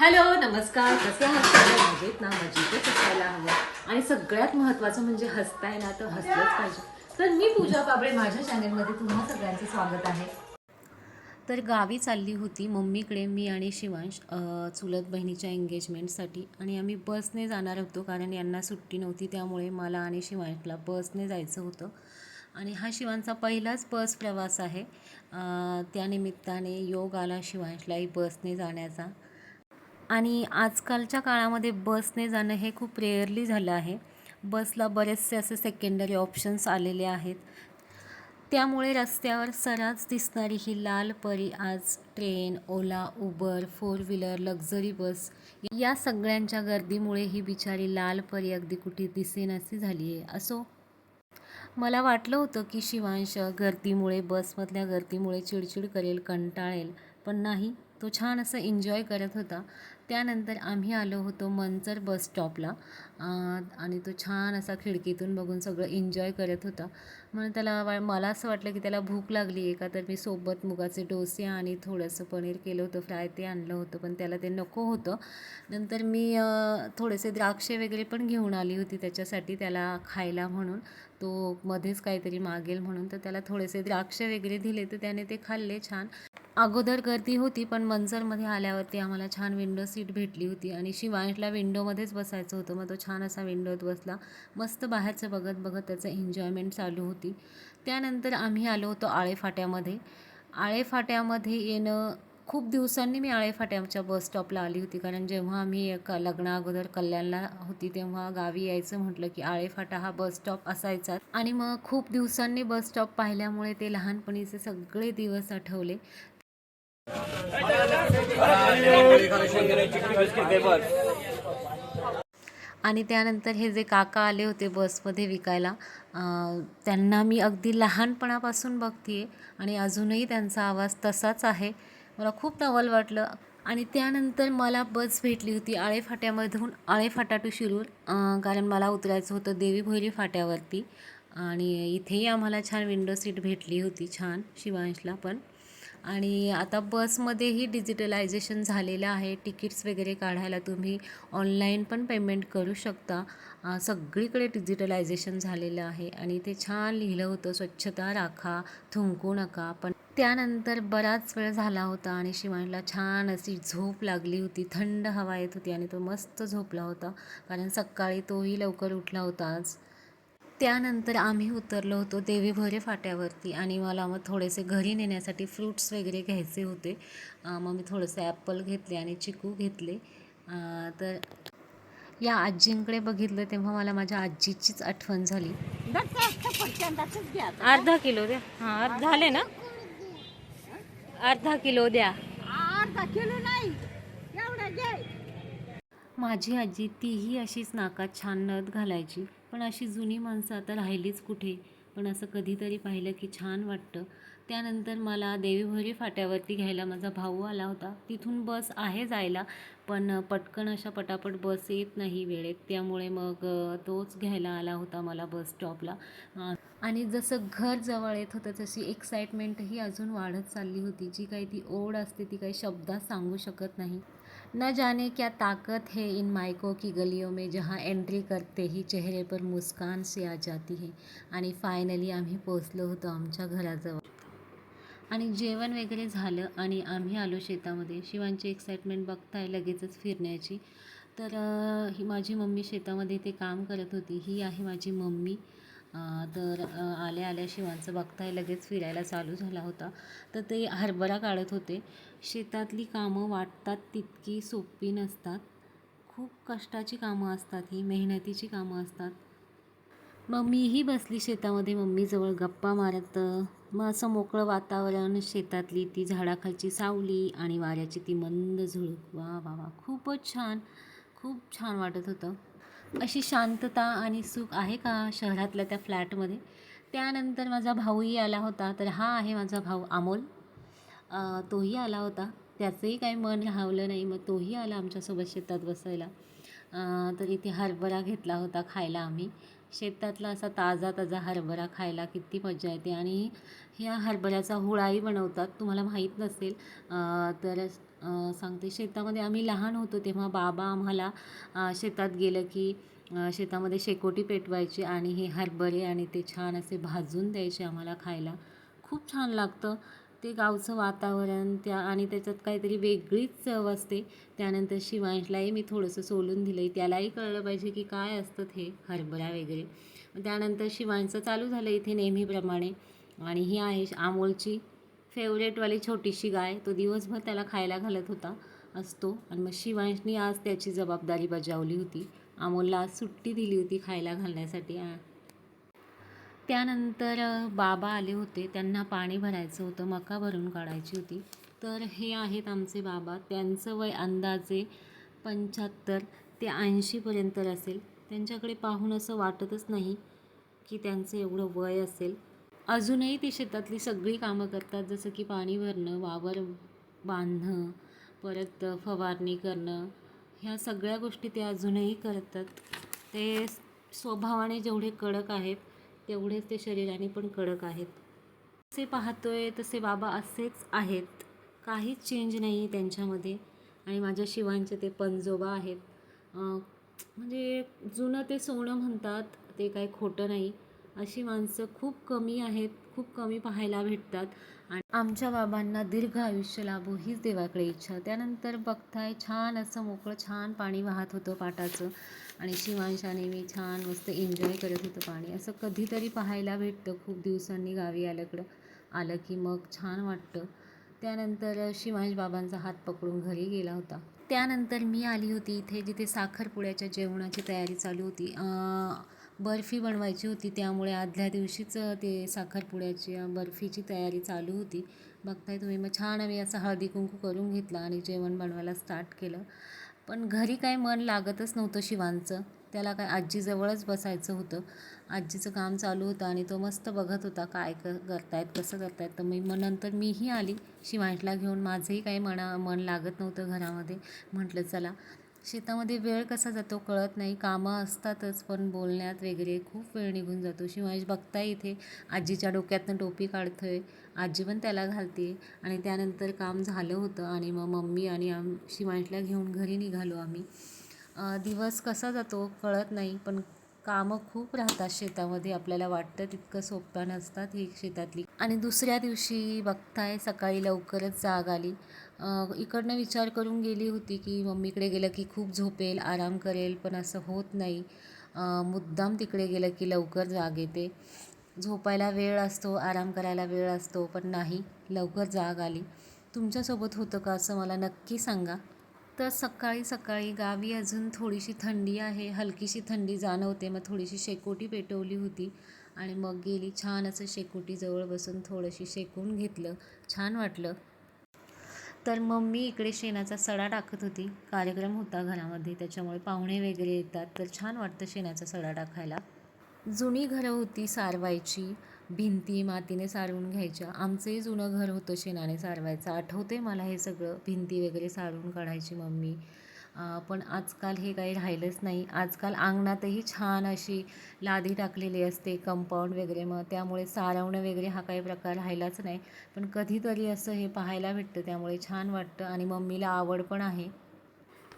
Hello नमस्कार. कसे आहात सगळे? मजेत ना? मजेतच असायला हवं आणि सगळ्यात महत्त्वाचं म्हणजे हसताय ना तर हसलंच पाहिजे. तर मी पूजा काबळे माझ्या चॅनलमध्ये तुम्हा सगळ्यांचं स्वागत आहे. तर गावी चालली होती मम्मीकडे मी आणि शिवांश चुलत बहिणीच्या एंगेजमेंटसाठी आणि आम्ही बसने जाणार होतो कारण यांना सुट्टी नव्हती त्यामुळे मला आणि शिवांशला बसने जायचं होतं. आणि हा शिवांचा पहिलाच बस प्रवास आहे. त्यानिमित्ताने योग आला शिवांशलाही बसने जाण्याचा. आणि आजकालच्या काळामध्ये बसने जाणं हे खूप रेअरली झालं आहे. बसला बरेचसे असे सेकंडरी ऑप्शन्स आलेले आहेत. त्यामुळे रस्त्यावर सर्रास दिसणारी ही लाल परी आज train Ola Uber four wheeler luxury bus या सगळ्यांच्या गर्दीमुळे ही बिचारी लाल परी अगदी कुठे दिसेनाशी झाली आहे. असो मला वाटलं होतं की शिवांश गर्दीमुळे बसमधल्या गर्दीमुळे चिडचिड करेल कंटाळेल पण नाही तो छान असं एन्जॉय करत होता. त्यानंतर आम्ही आलो होतो मंचर बस स्टॉपला. आणि तो छान असा खिडकीतून बघून सगळं एन्जॉय करत होता. म्हणून त्याला वा मला असं वाटलं की त्याला भूक लागली आहे का तर मी सोबत मुगाचे डोसे आणि थोडंसं पनीर केलं होतं फ्राय ते आणलं होतं पण त्याला ते नको होतं. नंतर मी थोडेसे द्राक्षे वगैरे पण घेऊन आली होती त्याच्यासाठी त्याला खायला म्हणून. तो मध्येच काहीतरी मागेल म्हणून तर त्याला थोडेसे द्राक्ष वगैरे दिले तर त्याने ते खाल्ले छान. अगोदर गर्दी होती पण मंजरमध्ये आल्यावरती आम्हाला छान विंडो सीट भेटली होती आणि शिवांशला विंडोमध्येच बसायचं होतं. मग तो छान असा विंडोत बसला. मस्त बाहेरचं बघत बघत त्याचं एन्जॉयमेंट चालू होती. त्यानंतर आम्ही आलो होतो आळेफाट्यामध्ये. आळेफाट्यामध्ये येणं खूप दिवसांनी मी आळेफाट्याच्या बस स्टॉपला आली होती. कारण जेव्हा आम्ही एक लग्ना अगोदर कल्याणला होती तेव्हा गावी यायचं म्हटलं की आळेफाटा हा बस स्टॉप असायचा. आणि मग खूप दिवसांनी बस स्टॉप पाहिल्यामुळे ते लहानपणीचे सगळे दिवस आठवले. आणि त्यानंतर हे जे काका आले होते बसमध्ये विकायला त्यांना मी अगदी लहानपणापासून बघते आणि अजूनही त्यांचा आवाज तसाच आहे. मला खूप नवल वाटलं आणि त्यानंतर मला बस भेटली होती आळेफाट्यामधून आळेफाटा टू शिरूर कारण मला उतरायचं होतं देवी भैरी फाट्यावरती. आणि इथेही आम्हाला छान विंडो सीट भेटली होती छान शिवांशला पण. आणि आता बसमध्येही डिजिटलायझेशन झालेलं आहे. तिकीट्स वगैरे काढायला तुम्ही ऑनलाईन पण पेमेंट करू शकता. सगळीकडे डिजिटलायझेशन झालेलं आहे आणि ते छान लिहिलं होतं स्वच्छता राखा थुंकू नका. पण त्यानंतर बराच वेळ झाला होता आणि शिवानीला छान अशी झोप लागली होती. थंड हवा येत होती आणि तो मस्त झोपला होता. कारण सकाळी तोही लवकर उठला होता आज. त्यानंतर आम्ही उतरलो होतो देवी भोरे फाट्यावरती आणि मला मग थोडेसे घरी नेण्यासाठी फ्रूट्स वगैरे घ्यायचे होते. मग मी थोडेसे ॲपल घेतले आणि चिकू घेतले. तर या आजींकडे बघितलं तेव्हा मला माझ्या आजीचीच आठवण झाली. अर्धा किलो द्या. हां झाले ना? अर्धा किलो द्या. अर्धा किलो नाही. माझी आजी तीही अशीच नाकात छान नथ घालायची. पण अशी जुनी माणसं आता राहिलीच कुठे? पण असं कधीतरी पाहिलं की छान वाटतं. त्यानंतर मला देवीभरी फाट्यावरती घ्यायला माझा भाऊ आला होता. तिथून बस आहे जायला पण पटकन अशा पटापट बस येत नाही वेळेत. त्यामुळे मग तोच घ्यायला आला होता मला बस स्टॉपला. आणि जसं घर जवळ येत होतं तशी एक्साइटमेंटही अजून वाढत चालली होती. जी काही ती ओढ असते ती काही शब्दात सांगू शकत नाही. न जाने क्या ताकत है इन मायकों की गलियों में जहाँ एंट्री करते ही चेहरे पर मुस्कान से आ जाती है। आणि फायनली आम्ही पोचलो होतो आमच्या घराजवळ. आणि जेवण वगैरे झालं आणि आम्ही आलो शेतामध्ये. शिवांची एक्साइटमेंट बघताय लगेचच फिरण्याची. तर ही माझी मम्मी शेतामध्ये ते काम करत होती. ही आहे माझी मम्मी. तर आल्या आल्या शिवांचं बघताय लगेच फिरायला चालू झाला होता. तर ते हरभरा काढत होते. शेतातली कामं वाटतात तितकी सोपी नसतात. खूप कष्टाची कामं असतात ही मेहनतीची कामं असतात. मग मीही बसली शेतामध्ये मम्मीजवळ गप्पा मारत मग असं मोकळं वातावरण शेतातली ती झाडाखालची सावली आणि वाऱ्याची ती मंद झुळूक. वा वा वा खूपच छान खूप छान वाटत होतं. अशी शांतता आणि सुख आहे का शहरातल्या त्या फ्लॅटमध्ये? त्यानंतर माझा भाऊही आला होता तर हा आहे माझा भाऊ अमोल. तोही आला होता. त्याचंही काही मन राहवलं नाही मग तोही आला आमच्यासोबत शेतात बसायला. तर इथे हरभरा घेतला होता खायला आम्ही. शेतातला असा ताजा ताजा हरभरा खायला किती मजा येते. आणि ह्या हरभऱ्याचा हुळाही बनवतात. तुम्हाला माहीत नसेल. तर सांगते शेतामध्ये आम्ही लहान होतो तेव्हा बाबा आम्हाला शेतात गेलं की शेतामध्ये शेकोटी पेटवायची आणि हे हरभरे आणि ते छान असे भाजून द्यायचे आम्हाला खायला. खूप छान लागतं. ते गावचं वातावरण त्या आणि त्याच्यात काहीतरी वेगळीच चव असते. त्यानंतर शिवांशलाही मी थोडंसं सोलून दिलं त्यालाही कळलं पाहिजे की काय असतं हे हरभरा वगैरे. त्यानंतर शिवांचं चालू झालं इथे नेहमीप्रमाणे. आणि ही आहे आमोलची फेवरेटवाली छोटीशी गाय. तो दिवसभर त्याला खायला घालत होता असतो. आणि मग शिवांशनी आज त्याची जबाबदारी बजावली होती. अमोलला आज सुट्टी दिली होती खायला घालण्यासाठी. त्यानंतर बाबा आले होते. त्यांना पाणी भरायचं होतं मका भरून काढायची होती. तर हे आहेत आमचे बाबा. त्यांचं वय अंदाजे पंच्याहत्तर ते ऐंशीपर्यंत असेल. त्यांच्याकडे पाहून असं वाटतच नाही की त्यांचं एवढं वय असेल. अजूनही ते शेतातली सगळी कामं करतात. जसं की पाणी भरणं वावर बांधणं परत फवारणी करणं. ह्या सगळ्या गोष्टी ते अजूनही करतात. ते स्वभावाने जेवढे कडक आहेत तेवढेच ते शरीराने पण कडक आहेत. जसे पाहतोय तसे बाबा असेच आहेत. काहीच चेंज नाही त्यांच्यामध्ये. आणि माझ्या शिवांचे ते पंजोबा आहेत. म्हणजे जुनं ते सोनं म्हणतात ते काही खोटं नाही. अशी माणसं खूप कमी आहेत खूप कमी पाहायला भेटतात. आणि आमच्या बाबांना दीर्घ आयुष्य लाभो हीच देवाकडे इच्छा. त्यानंतर बघताय छान असं मोकळं छान पाणी वाहत होतं पाटाचं. आणि शिवांशाने मी छान मस्त एन्जॉय करत होतं पाणी. असं कधीतरी पाहायला भेटतं. खूप दिवसांनी गावी आल्याकडं आलं की मग छान वाटतं. त्यानंतर शिवांश बाबांचा हात पकडून घरी गेला होता. त्यानंतर मी आली होती इथे जिथे साखरपुड्याच्या जेवणाची तयारी चालू होती. बर्फी बनवायची होती. त्यामुळे आदल्या दिवशीच ते साखरपुड्याची बर्फीची तयारी चालू होती. बघताय तुम्ही मग छान आम्ही असं हळदी कुंकू करून घेतला आणि जेवण बनवायला स्टार्ट केलं. पण घरी काय मन लागतच नव्हतं शिवांचं. त्याला काय आजीजवळच बसायचं होतं. आजीचं काम चालू होतं आणि तो मस्त बघत होता काय क करतायत कसं करतायत? तर मी मग नंतर मीही आली शिवांशला घेऊन. माझंही काही मना मन लागत नव्हतं घरामध्ये. म्हटलं चला शेतामध्ये वेळ कसा जातो कळत नाही. कामं असतातच पण बोलण्यात वगैरे खूप वेळ निघून जातो. शिवांश बघताय इथे आजीच्या डोक्यातनं टोपी काढतोय. आजी पण त्याला घालते आणि त्यानंतर काम झालं होतं आणि मग मम्मी आणि आम शिवांशला घेऊन घरी निघालो आम्ही. दिवस कसा जातो कळत नाही पण कामं खूप राहतात शेतामध्ये. आपल्याला वाटतं तितकं सोपं नसतात ही शेतातली. आणि दुसऱ्या दिवशी बघताय सकाळी लवकरच जाग आली. इकडनं विचार करून गेली होती की मम्मीकडे गेलं की खूप झोपेल आराम करेल पण असं होत नाही. मुद्दाम तिकडे गेलं की लवकर जाग येते. झोपायला वेळ असतो आराम करायला वेळ असतो पण नाही लवकर जाग आली. तुमच्यासोबत होतं का असं मला नक्की सांगा. तर सकाळी सकाळी गावी अजून थोडीशी थंडी आहे हलकीशी थंडी जाणवते मग थोडीशी शेकोटी पेटवली होती आणि मग गेली छान असं शेकोटीजवळ बसून थोडंशी शेकून घेतलं. छान वाटलं. तर मम्मी इकडे शेणाचा सडा टाकत होती. कार्यक्रम होता घरामध्ये त्याच्यामुळे पाहुणे वगैरे येतात तर छान वाटतं शेणाचा सडा टाकायला. जुनी घरं होती सारवायची. भिंती मातीने सारवून घ्यायच्या. आमचंही जुनं घर होतं शेणाने सारवायचं. आठवते मला हे सगळं? भिंती वगैरे सारवून काढायची मम्मी. पण आजकाल हे काही राहिलंच नाही. आजकाल अंगणातही छान अशी लादी टाकलेली असते कंपाऊंड वगैरे. मग त्यामुळे सारवणं वगैरे हा काही प्रकार राहिलाच नाही. पण कधीतरी असं हे पाहायला भेटतं. त्यामुळे छान वाटतं. आणि मम्मीला आवड पण आहे.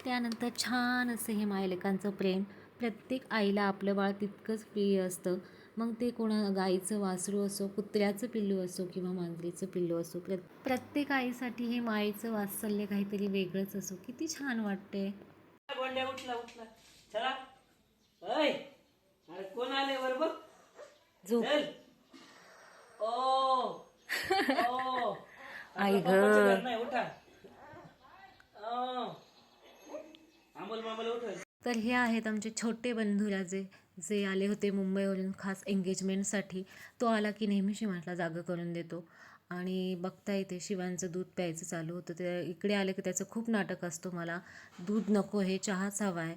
त्यानंतर छान असं हे मायलेकांचं प्रेम. प्रत्येक आईला आपलं बाळ तितकंच प्रिय असतं. मग ते कोणा गाईचं वासरू असो कुत्र्याचं पिल्लू असो किंवा मांजरीचं पिल्लू असो प्र प्रत्येक आईसाठी हे मायेचं वात्सल्य काहीतरी वेगळंच असो. किती छान वाटते उठला उठला. चला. कोण आले वर बघ. झोप. ओ ओ. आई उठा. अमोल मामाला उठव तर हे आहेत आमचे छोटे बंधुराजे जे आले होते मुंबईवरून खास एंगेजमेंटसाठी तो आला की नेहमी शिवांशला जागं करून देतो. आणि बघता येते शिवांचं दूध प्यायचं चालू होतं. ते इकडे आलं की त्याचं खूप नाटक असतो मला. दूध नको हे चहाच हवा आहे.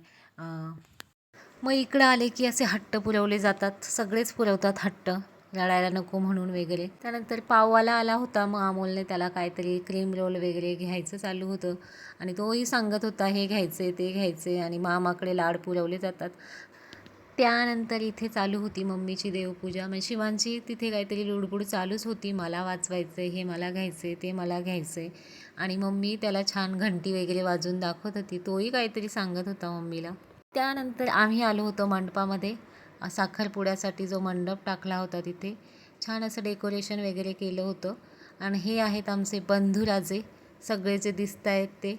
मग इकडं आले की असे हट्ट पुरवले जातात. सगळेच पुरवतात हट्ट. रडायला नको म्हणून वगैरे. त्यानंतर पाववाला आला होता मग अमोलने त्याला काहीतरी क्रीम रोल वगैरे घ्यायचं चालू होतं. आणि तोही सांगत होता हे घ्यायचे ते घ्यायचे आणि मामाकडे लाड पुरवले जातात. त्यानंतर इथे चालू होती मम्मीची देवपूजा. म्हणजे शिवांची तिथे काहीतरी लुडबुड चालूच होती. मला वाचवायचं हे मला घ्यायचं ते मला घ्यायचं आणि मम्मी त्याला छान घंटी वगैरे वाजून दाखवत होती. तोही काहीतरी सांगत होता मम्मीला. त्यानंतर आम्ही आलो होतो मंडपामध्ये. साखरपुड्यासाठी जो मंडप टाकला होता तिथे. छान असं डेकोरेशन वगैरे केलं होतं. आणि हे आहेत आमचे बंधुराजे सगळे जे दिसत आहेत ते.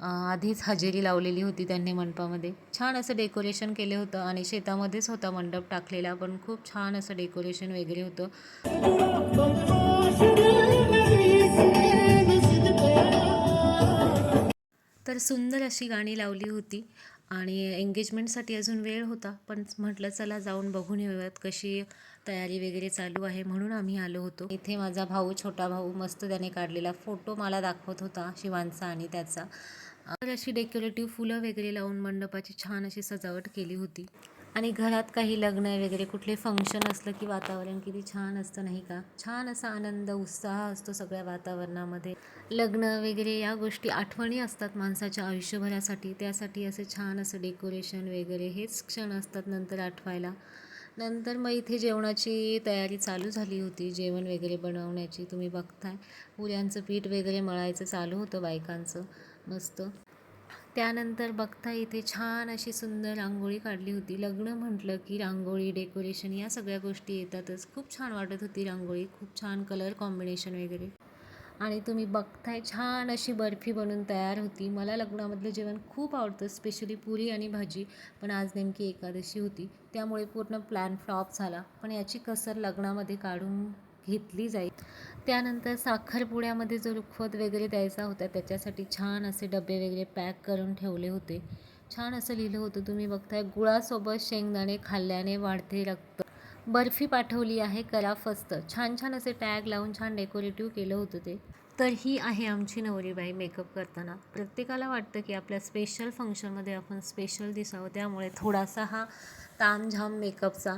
आधीच हजेरी लावलेली होती त्यांनी मंडपामध्ये. छान असं डेकोरेशन केलं होतं आणि शेतामध्येच होता मंडप टाकलेला. पण खूप छान असं डेकोरेशन वगैरे होतं. तर सुंदर अशी गाणी लावली होती. आणि एंगेजमेंटसाठी अजून वेळ होता. पण म्हटलं चला जाऊन बघून येऊयात कशी तयारी वगैरे चालू आहे म्हणून आम्ही आलो होतो. इथे माझा भाऊ छोटा भाऊ मस्त त्याने काढलेला फोटो मला दाखवत होता शिवांचा आणि त्याचा. तर अशी डेकोरेटिव्ह फुलं वगैरे लावून मंडपाची छान अशी सजावट केली होती. आणि घरात काही लग्न वगैरे कुठले फंक्शन असलं की वातावरण किती छान असतं नाही का? छान असा आनंद उत्साह असतो सगळ्या वातावरणामध्ये. लग्न वगैरे या गोष्टी आठवणी असतात माणसाच्या आयुष्यभरासाठी. त्यासाठी असं छान असं डेकोरेशन वगैरे हेच क्षण असतात नंतर आठवायला. नंतर मग इथे जेवणाची तयारी चालू झाली होती. जेवण वगैरे बनवण्याची तुम्ही बघताय. पुऱ्यांचं पीठ वगैरे मळायचं चालू होतं बायकांचं. मस्त. त्यानंतर बघता इथे छान अशी सुंदर रांगोळी काढली होती. लग्न म्हटलं की रांगोळी डेकोरेशन या सगळ्या गोष्टी येतातच. खूप छान वाटत होती रांगोळी. खूप छान कलर कॉम्बिनेशन वगैरे. आणि तुम्ही बघताय छान अशी बर्फी बनून तयार होती. मला लग्नामधलं जेवण खूप आवडतं स्पेशली पुरी आणि भाजी. पण आज नेमकी एकादशी होती. त्यामुळे पूर्ण प्लॅन फ्लॉप झाला. पण याची कसर लग्नामध्ये काढून घेतली जाईल. त्यानंतर साखरपुड्यामध्ये जो रुखवत वगैरे द्यायचा होता त्याच्यासाठी छान असे डबे वगैरे पॅक करून ठेवले होते. छान असं लिहिलं होतं तुम्ही बघताय. गुळासोबत शेंगदाणे खाल्ल्याने वाढते रक्त. बर्फी पाठवली आहे करा फस्त. छान छान असे टॅग लावून छान डेकोरेटिव्ह केलं होतं ते. तर ही आहे आमची नवरीबाई मेकअप करताना. प्रत्येकाला वाटतं की आपल्या स्पेशल फंक्शनमध्ये आपण स्पेशल दिसावं त्यामुळे थोडासा हा तामझाम मेकअपचा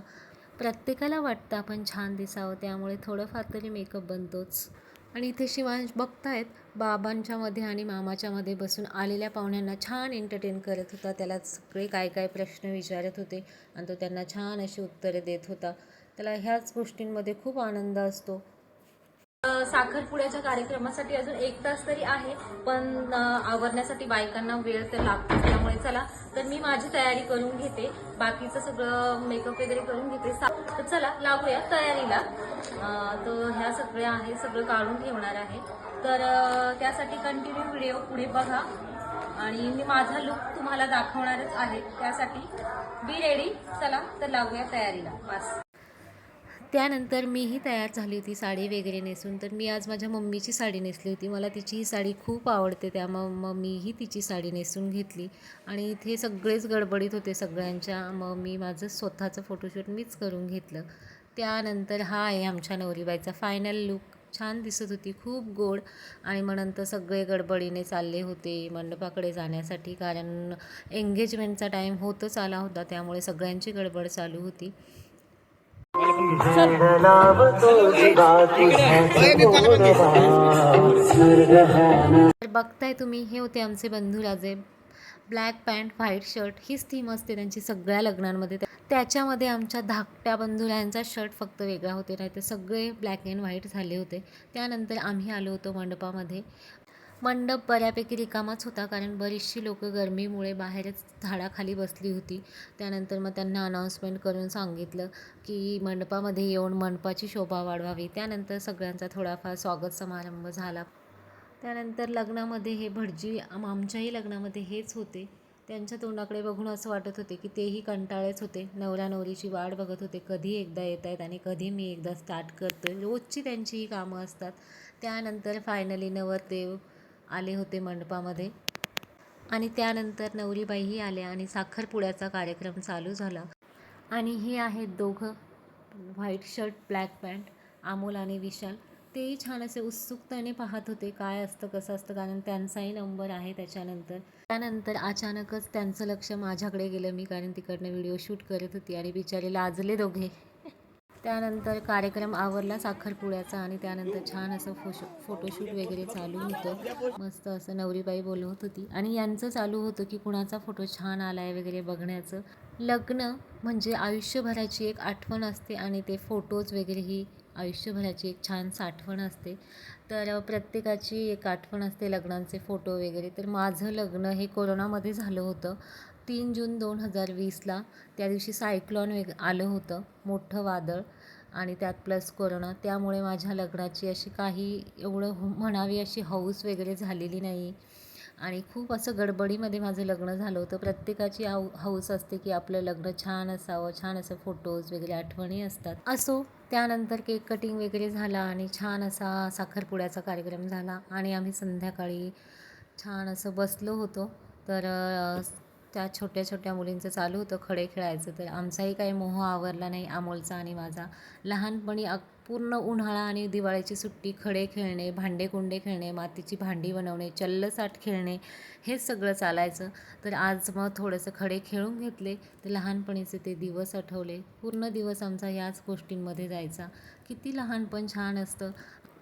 प्रत्येकाला वाटतं आपण छान दिसावं त्यामुळे थोडंफार तरी मेकअप बनतोच. आणि इथे शिवांश बघतायत बाबांच्यामध्ये आणि मामाच्यामध्ये बसून आलेल्या पाहुण्यांना छान एंटरटेन करत होता. त्याला सगळे काय काय प्रश्न विचारत होते आणि तो त्यांना छान अशी उत्तरे देत होता. त्याला ह्याच गोष्टींमध्ये खूप आनंद असतो. साखरपुड्याच्या कार्यक्रमासाठी अजून एक तास तरी आहे पण आवरण्यासाठी बायकांना वेळ तर लागतो त्यामुळे चला तर मी माझी तयारी करून घेते बाकीचं सगळं मेकअप वगैरे करून घेते. सा- तर चला लागूया तयारीला. तर ह्या सगळ्या आहे सगळं काढून ठेवणार आहे. तर त्यासाठी कंटिन्यू व्हिडिओ पुढे बघा. आणि मी माझा लुक तुम्हाला दाखवणारच आहे. त्यासाठी बी रेडी चला तर लागूया तयारीला. बस. त्यानंतर मीही तयार झाली होती साडी वगैरे नेसून. तर मी आज माझ्या मम्मीची साडी नेसली होती. मला तिची ही साडी खूप आवडते. त्यामुळं मग मीही तिची साडी नेसून घेतली. आणि इथे सगळेच गडबडीत होते सगळ्यांच्या. मग मी माझं स्वतःचं फोटोशूट मीच करून घेतलं. त्यानंतर हा आहे आमच्या नवरीबाईचा फायनल लुक छान दिसत होती. खूप गोड. आणि मग नंतर सगळे गडबडीने चालले होते मंडपाकडे जाण्यासाठी. कारण एंगेजमेंटचा टाईम होतच आला होता. त्यामुळे सगळ्यांची गडबड चालू होती. बघताय तुम्ही हे होते आमचे बंधुराजे ब्लॅक पॅन्ट व्हाईट शर्ट हीच थीम असते त्यांची सगळ्या लग्नांमध्ये. त्याच्यामध्ये आमच्या धाकट्या बंधुरायांचा शर्ट फक्त वेगळा होते. नाही तर सगळे ब्लॅक अँड व्हाईट झाले होते. त्यानंतर आम्ही आलो होतो मंडपामध्ये. मंडप बऱ्यापैकी रिकामाच होता कारण बरीचशी लोकं गरमीमुळे बाहेरच झाडाखाली बसली होती. त्यानंतर मग त्यांना अनाऊन्समेंट करून सांगितलं की मंडपामध्ये येऊन मंडपाची शोभा वाढवावी. त्यानंतर सगळ्यांचा थोडाफार स्वागत समारंभ झाला. त्यानंतर लग्नामध्ये हे भटजी आम- आमच्याही लग्नामध्ये हेच होते. त्यांच्या तोंडाकडे बघून असं वाटत होते की तेही कंटाळेच होते. नवरा नवरीची वाट बघत होते. कधी एकदा येत आहेत आणि कधी मी एकदा स्टार्ट करतो. रोजची त्यांची ही कामं असतात. त्यानंतर फायनली नवरदेव आले होते मंडपामध्ये. आणि त्यानंतर नवरीबाईही आल्या आणि साखरपुड्याचा कार्यक्रम चालू झाला. आणि हे आहेत दोघं white shirt black pant Amol आणि विशाल. तेही छान असे उत्सुकतेने पाहत होते काय असतं कसं असतं कारण त्यांचाही नंबर आहे त्याच्यानंतर. त्यानंतर अचानकच त्यांचं लक्ष माझ्याकडे गेलं मी कारण तिकडनं व्हिडिओ शूट करत होती आणि बिचारे लाजले दोघे. त्यानंतर कार्यक्रम आवरला साखरपुड्याचा आणि त्यानंतर छान असं फोशो फोटोशूट वगैरे चालू होतं. मस्त असं नवरीबाई बोलवत होती. आणि यांचं चालू होतं की कुणाचा फोटो छान आला आहे वगैरे बघण्याचं. लग्न म्हणजे आयुष्यभराची एक आठवण असते आणि ते फोटोज वगैरे ही आयुष्यभराची एक छान साठवण असते. तर प्रत्येकाची एक आठवण असते लग्नांचे फोटो वगैरे. तर माझं लग्न हे कोरोनामध्ये झालं होतं. तीन जून दोन हजार वीसला त्या दिवशी सायक्लॉन वेग आलं होतं मोठं वादळ आणि त्यात प्लस कोरोना त्यामुळे माझ्या लग्नाची अशी काही एवढं म्हणावी अशी हौस वगैरे झालेली नाही. आणि खूप असं गडबडीमध्ये माझं लग्न झालं होतं. प्रत्येकाची हौ हौस असते की आपलं लग्न छान असावं छान असं फोटोज वगैरे आठवणी असतात. असो त्यानंतर केक कटिंग वगैरे झाला आणि छान असा साखरपुड्याचा कार्यक्रम झाला आणि आम्ही संध्याकाळी छान असं बसलो होतो. तर त्या छोट्या छोट्या मुलींचं चालू होतं खडे खेळायचं. तर आमचाही काही मोह आवरला नाही अमोलचा आणि माझा. लहानपणी अग पूर्ण उन्हाळा आणि दिवाळीची सुट्टी खडे खेळणे भांडे कुंडे खेळणे मातीची भांडी बनवणे चल्लसाठ खेळणे हे सगळं चालायचं. तर आज मग थोडंसं खडे खेळून घेतले. तर लहानपणीचे ते दिवस आठवले. पूर्ण दिवस आमचा याच गोष्टींमध्ये जायचा. किती लहानपण छान असतं.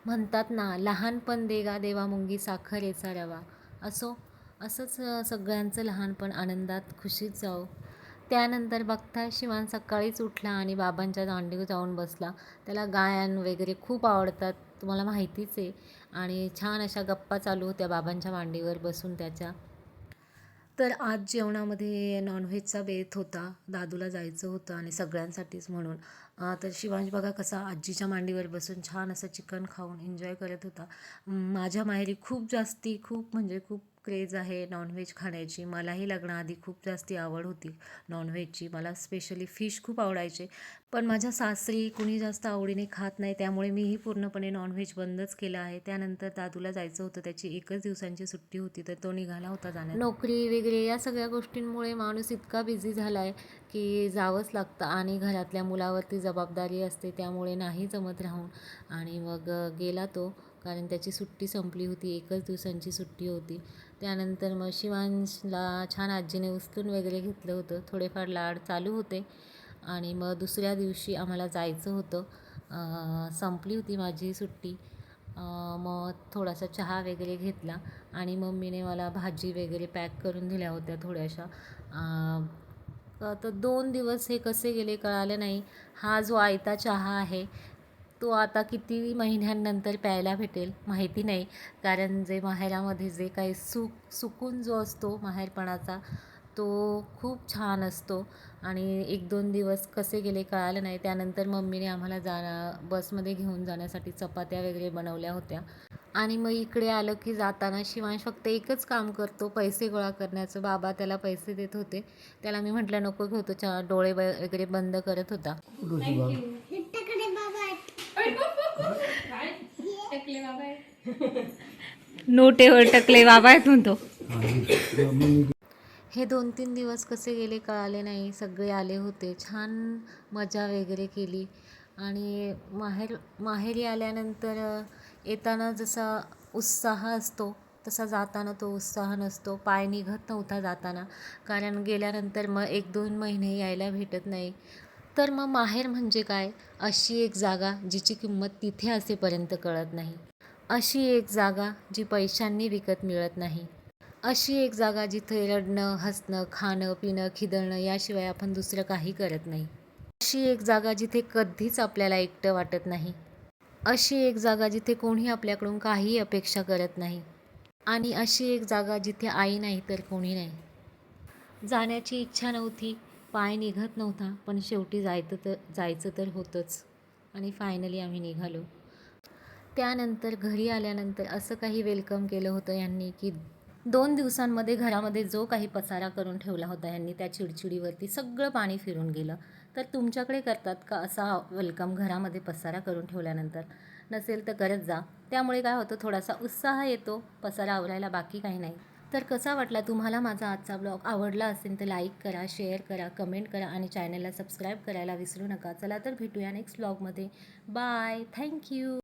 म्हणतात ना लहानपण देगा देवा मुंगी साखरेचा रवा. असो असंच सगळ्यांचं लहानपण आनंदात खुशीत जाऊ त्यानंतर बघता शिवान सकाळीच उठला आणि बाबांच्या दांडीवर जाऊन बसला. त्याला गायन वगैरे खूप आवडतात तुम्हाला माहितीच आहे. आणि छान अशा गप्पा चालू होत्या बाबांच्या मांडीवर बसून त्याच्या. तर आज जेवणामध्ये नॉनव्हेजचा बेत होता दादूला जायचं होतं आणि सगळ्यांसाठीच म्हणून. तर शिवांश बघा कसा आजीच्या मांडीवर बसून छान असं चिकन खाऊन एन्जॉय करत होता. माझ्या माहेरी खूप जास्ती खूप म्हणजे खूप क्रेज आहे नॉनव्हेज खाण्याची. मलाही लग्नाआधी खूप जास्ती आवड होती नॉनव्हेजची मला स्पेशली फिश खूप आवडायचे. पण माझ्या सासरी कुणी जास्त आवडीने खात नाही त्यामुळे मीही पूर्णपणे नॉनव्हेज बंदच केलं आहे. त्यानंतर दादूला जायचं होतं. त्याची एकच दिवसांची सुट्टी होती तर तो निघाला होता जाण्या नोकरी वगैरे या सगळ्या गोष्टींमुळे माणूस इतका बिझी झाला आहे की जावंच लागतं आणि घरातल्या मुलावरती जबाबदारी असते त्यामुळे नाही जमत राहून. आणि मग गेला तो. कारण त्याची सुट्टी संपली होती एकच दिवसांची सुट्टी होती. त्यानंतर मग शिवांशला छान आजीने उचलून वगैरे घेतलं होतं. थोडेफार लाड चालू होते. आणि मग दुसऱ्या दिवशी आम्हाला जायचं होतं. संपली होती माझी सुट्टी. मग थोडासा चहा वगैरे घेतला. आणि मम्मीने मला भाजी वगैरे पॅक करून दिल्या होत्या थोड्याशा. तर दोन दिवस हे कसे गेले कळालं नाही. हा जो आयता चहा आहे तो आता किती महिन्यांनंतर प्यायला भेटेल माहिती नाही. कारण जे माहेरामध्ये जे काही सुख सुकून जो असतो माहेरपणाचा तो खूप छान असतो. आणि एक दोन दिवस कसे गेले कळालं नाही. त्यानंतर मम्मीने आम्हाला जा बसमध्ये घेऊन जाण्यासाठी चपात्या वगैरे बनवल्या होत्या. आणि मग इकडे आलं की जाताना शिवांश फक्त एकच काम करतो पैसे गोळा करण्याचं. बाबा त्याला पैसे देत होते. त्याला मी म्हटलं नको घेऊ तो चा डोळे वगैरे बंद करत होता हिट्टाकडे बाबा नोटेवर टकले बाबा आहेत म्हणतो हे दोन तीन दिवस कसे गेले कळाले नाही. सगळे आले होते. छान मजा वगैरे केली. आणि माहेर माहेरी आल्यानंतर येताना जसा उत्साह असतो तसा जाताना तो उत्साह नसतो. पाय निघत नव्हता जाताना. कारण गेल्यानंतर मग एक दोन महिने यायला भेटत नाही. तर मग माहेर म्हणजे काय? अशी एक जागा जिची किंमत तिथे असेपर्यंत कळत नाही. अशी एक जागा जी पैशांनी विकत मिळत नाही. अशी एक जागा जिथे रडणं हसणं खाणं पिणं खिदळणं याशिवाय आपण दुसरं काही करत नाही. अशी एक जागा जिथे कधीच आपल्याला एकटं वाटत नाही. अशी एक जागा जिथे कोणी आपल्याकडून काही अपेक्षा करत नाही. आणि अशी एक जागा जिथे आई नाही तर कोणी नाही. जाण्याची इच्छा नव्हती. पाय निघत नव्हता पण शेवटी जायचं तर जायचं तर होतंच. आणि फायनली आम्ही निघालो. त्यानंतर घरी आल्यानंतर असं काही वेलकम केलं होतं यांनी की दोन दिवसांमध्ये घरामध्ये जो काही पसारा करून ठेवला होता यांनी त्या चिडचिडीवरती सगळं पाणी फिरून गेलं. तर तुमच्याकडे करतात का असा वेलकम घरामध्ये पसारा करून ठेवल्यानंतर? नसेल तर करत जा. त्यामुळे काय होतं थोडासा उत्साह येतो पसारा आवरायला बाकी काही नाही. तर कसा वाटला तुम्हाला माझा आजचा ब्लॉग? आवडला असेल तर लाईक करा शेअर करा कमेंट करा आणि चॅनलला सबस्क्राईब करायला विसरू नका. चला तर भेटूया नेक्स्ट ब्लॉगमध्ये. बाय. थँक्यू